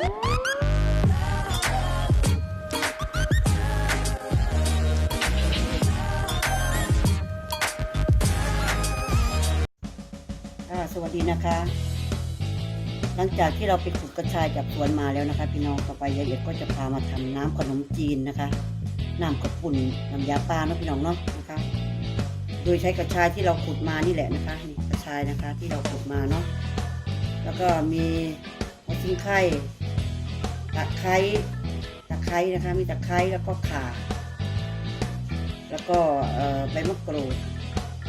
สวัสดีนะคะ หลังจากที่เราไปขุดกระชายจากสวนมาแล้วนะคะ พี่น้องต่อไปยายเอียดก็จะพามาทำน้ำขนมจีนนะคะน้ำกระปุ่นน้ำยาปลาเนาะพี่น้องเนาะนะคะ โดยใช้กระชายที่เราขุดมานี่แหละนะคะนี่กระชายนะคะที่เราขุดมาเนาะแล้วก็มีหัวชิงไข่ ตะไคร้ตะไคร้นะคะ มีตะไคร้แล้วก็ข่า แล้วก็ใบมะกรูด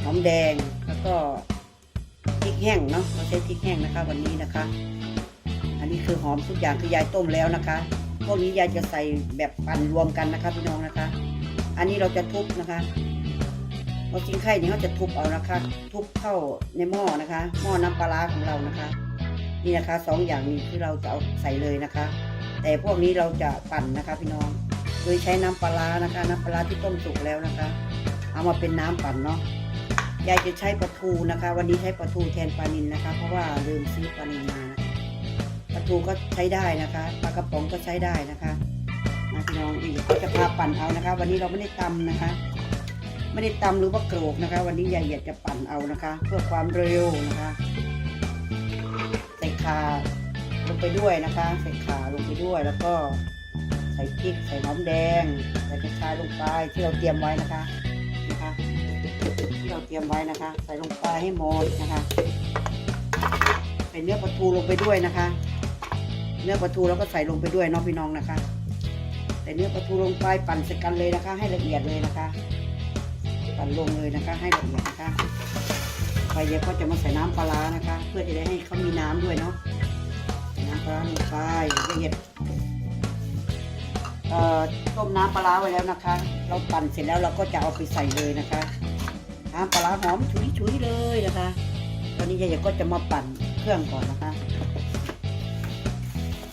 หอมแดงแล้วก็พริกแห้งเนาะเราใช้พริกแห้งนะคะ วันนี้นะคะ อันนี้คือหอมทุกอย่างคือยายต้มแล้วนะคะพวกนี้ยายจะใส่แบบปั่นรวมกันนะคะพี่น้องนะคะ อันนี้เราจะทุบนะคะพอจิ้งไข่นี่เราจะทุบเอานะคะ ทุบเข้าในหม้อนะคะ หม้อน้ำปลาร้าของเรานะคะ นี่นะคะสองอย่างนี้ที่เราจะเอาใส่เลยนะคะ แต่พวกนี้เราจะปั่นนะคะพี่น้อง โดยใช้น้ำปลานะคะ น้ำปลาที่ต้มสุกแล้วนะคะ เอามาเป็นน้ำปั่นเนาะยายจะใช้ปลาทูนะคะ วันนี้ใช้ปลาทูแทนปลานิลนะคะ เพราะว่าลืมซื้อปลานิลมานะปลาทูก็ใช้ได้นะคะปลากระป๋องก็ใช้ได้นะคะนะพี่น้องนี่ก็จะพาปั่นเอานะคะ วันนี้เราไม่ได้ตำนะคะ ไม่ได้ตำหรือว่าโกรกนะคะ วันนี้ยายอยากจะปั่นเอานะคะ เพื่อความเร็วนะคะใส่ข่า ลงไปด้วยนะคะ ใส่ขาลงไปด้วยแล้วก็ใส่พริกใส่หอมแดงใส่กระชายลงไปที่เราเตรียมไว้นะคะนะคะ ที่เราเตรียมไว้นะคะ ใส่ลงไปให้หมดนะคะ ใส่เนื้อปลาทูลงไปด้วยนะคะ เนื้อปลาทูเราก็ใส่ลงไปด้วยเนาะพี่น้องนะคะ ใส่เนื้อปลาทูลงไปปั่นใส่กันเลยนะคะ ให้ละเอียดเลยนะคะ ปั่นลงเลยนะคะ ให้ละเอียดนะคะไปเดี๋ยวก็จะมาใส่น้ำปลาร้านะคะ เพื่อจะได้ให้เขามีน้ำด้วยเนาะ น้ำปลาร้าลงไปละเอียดต้มน้ำปลาไว้แล้วนะคะ เราปั่นเสร็จแล้วเราก็จะเอาไปใส่เลยนะคะน้ำปลาหอมฉุยฉุยๆเลยนะคะตอนนี้ยายก็จะมาปั่นเครื่องก่อนนะคะ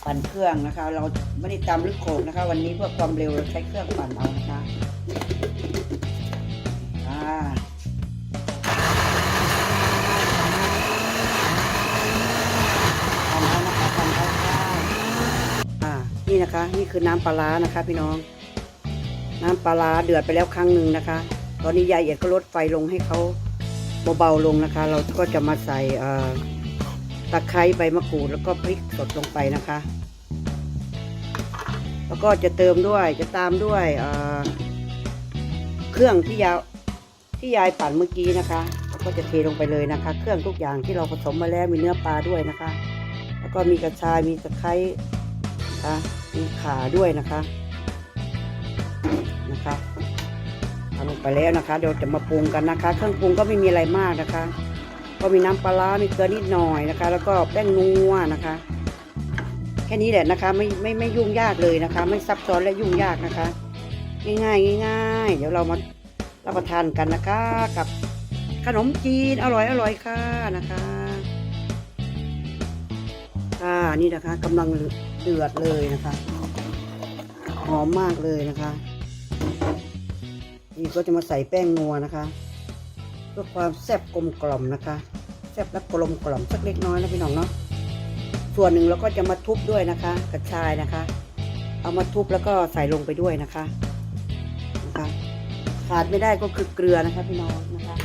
ปั่นเครื่องนะคะ เราไม่ได้ตำหรือโขลกนะคะ วันนี้เพื่อความเร็วเราใช้เครื่องปั่นเอานะคะ นี่นะคะ นี่คือน้ำปลาร้านะคะ พี่น้อง น้ำปลาร้าเดือดไปแล้วครั้งหนึ่งนะคะ ตอนนี้ยายเอียดก็ลดไฟลงให้เขาเบาๆลงนะคะ เราก็จะมาใส่ตะไคร้ใบมะกรูดแล้วก็พริกสดลงไปนะคะ แล้วก็จะเติมด้วยจะตามด้วยเครื่องที่ยาที่ยายปั่นเมื่อกี้นะคะก็จะเทลงไปเลยนะคะ เครื่องทุกอย่างที่เราผสมมาแล้วมีเนื้อปลาด้วยนะคะ แล้วก็มีกระชายมีตะไคร้ นะคะมีขาด้วยนะคะนะคะทำลงไปแล้วนะคะเดี๋ยวจะมาปรุงกันนะคะ เครื่องปรุงก็ไม่มีอะไรมากนะคะ ก็มีน้ำปลาร้ามีเกลือนิดหน่อยนะคะ แล้วก็แป้งนัวนะคะ แค่นี้แหละนะคะไม่ไม่ไม่ยุ่งยากเลยนะคะ ไม่ซับซ้อนและยุ่งยากนะคะ ง่ายๆง่ายๆเดี๋ยวเรามารับประทานกันนะคะ กับขนมจีนอร่อยอร่อยค่ะนะคะ ค่ะนี่นะคะกำลังเดือดเลยนะคะหอมมากเลยนะคะนี่ก็จะมาใส่แป้งนัวนะคะ เพื่อความแซ่บกลมกล่อมนะคะแซ่บและกลมกล่อมสักเล็กน้อยนะพี่น้องเนาะส่วนหนึ่งเราก็จะมาทุบด้วยนะคะ กระชายนะคะ เอามาทุบแล้วก็ใส่ลงไปด้วยนะคะนะคะขาดไม่ได้ก็คือเกลือนะคะพี่น้องนะคะ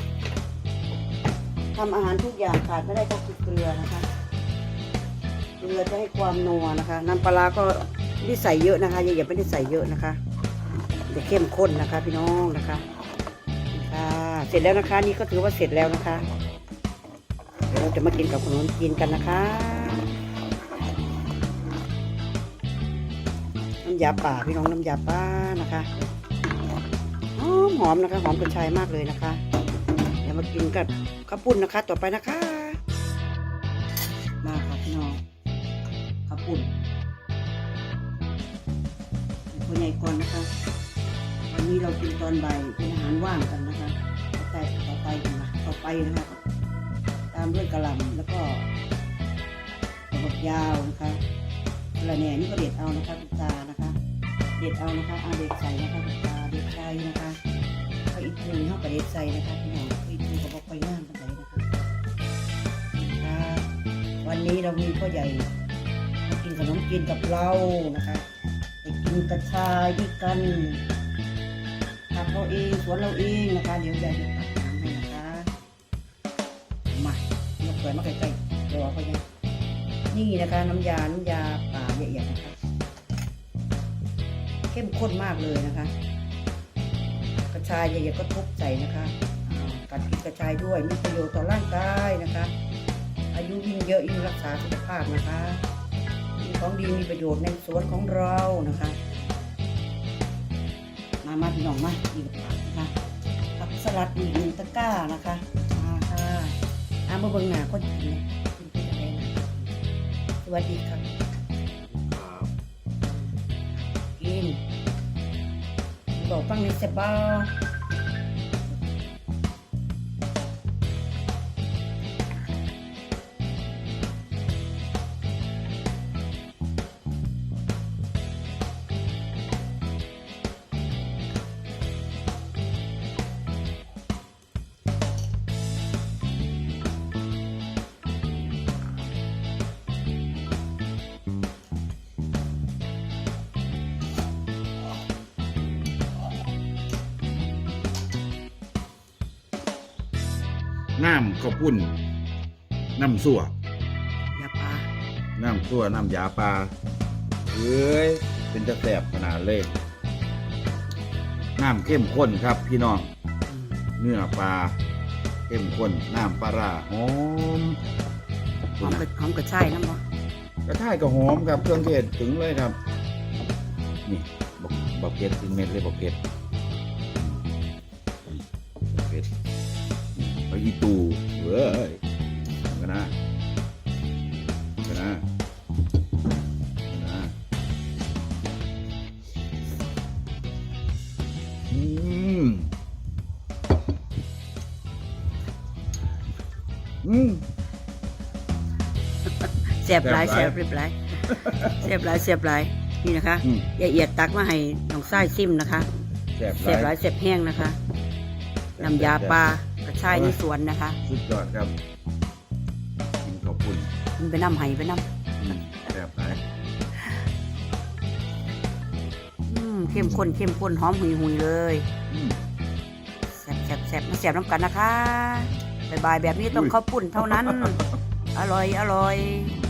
ทำอาหารทุกอย่างขาดไม่ได้ก็คือเกลือนะคะ เกลือจะให้ความนัวนะคะ น้ำปลาก็ไม่ได้ใส่เยอะนะคะอย่าอย่าไม่ได้ใส่เยอะนะคะจะเข้มข้นนะคะ พี่น้องนะคะค่ะเสร็จแล้วนะคะนี่ก็ถือว่าเสร็จแล้วนะคะเดี๋ยวเราจะมากินกับขนมจีนกันนะคะน้ำยาป่าพี่น้องน้ำยาป่านะคะหอมหอมนะคะ หอมกระชายมากเลยนะคะเดี๋ยวมากินกับข้าวปุ้นนะคะ ต่อไปนะคะ ปุ้นคนใหญ่ก่อนนะคะ วันนี้เรากินตอนบ่ายเป็นอาหารว่างกันนะคะ ต่อไปต่อไปนะต่อไปนะคะตามด้วยกระหล่ำแล้วก็กระบอกยาวนะคะกระแหน่นี่ก็เด็ดเอานะคะทุกตานะคะ เด็ดเอานะคะเอาเด็ดใส่นะคะทุกตาเด็ดใส่นะคะก็อีกทีเข้ากับเด็ดใส่นะคะพี่น้องอีกทีก็บอกไปย่างกันไหนนะคะวันนี้เรามีพ่อใหญ่ กินกับเรานะคะไปกินกระชายด้วยกันทำเราเองสวนเราเองนะคะ เดี๋ยวยายจะตักน้ำให้นะคะมายกสวยมาใกล้ๆรอเขายังนี่นะคะน้ำยา น้ำยาป่าละเอียดนะคะ เข้มข้นมากเลยนะคะ กระชายละเอียดก็ทุบใส่นะคะกัดกินกระชายด้วยมีประโยชน์ต่อร่างกายนะคะ อายุยิ่งเยอะยิ่งรักษาสุขภาพนะคะ ของดีมีประโยชน์ในสวนของเรานะคะ มามาพี่น้องมาดีกว่านะคะผักสลัดอีกหนึ่งตะกร้านะคะมาค่ะอามาเบิ่งหน้าคนกินเนี่ยกินเป็นอะไรนะสวัสดีครับครับกินบอกฟังในเซบ้า น้ำข้าวปุ้น น้ำสั่วอย่าปลาน้ำสั่วน้ำยาปลาเอ้ยเป็นจะแสบขนาดเลยน้ำเข้มข้นครับพี่น้องอืมเนื้อปลาเข้มข้นน้ำปลาร้าหอมหอมกระหอมกระชายน้ำบ่กระท่ายก็หอมครับเครื่องเทศถึงเลยครับ นี่บักบักเก็ดเป็นเม็ดเลยบักเก็ด ไปอีตูเว้ยกันนะกันนะกันนะอืมอืมเสียบหลายแซ่เสียบบหลายหลายเสียบหลายเสียบหลายนี่นะคะอืมละเอียดตักมาให้น้องไส้ซิมนะคะแซ่บเสียบหหลาลายยเสียบแห้งนะคะน้ำยาปลากระ ชายในสวนนะคะสุดยอดครับกินข้าวปุ้นมันไปน้ำไห้ไปน้อืมแซ่บหลายำอืมเข้มข้นเข้มข้นหอมหุยหุยๆเลยอืมแซ่บแซ่บแซ่บมาแซ่บน้ำกันนะคะบ่ายๆแบบนี้ต้องอุ้ยข้าวปุ้นเท่านั้น อร่อยอร่อยอืม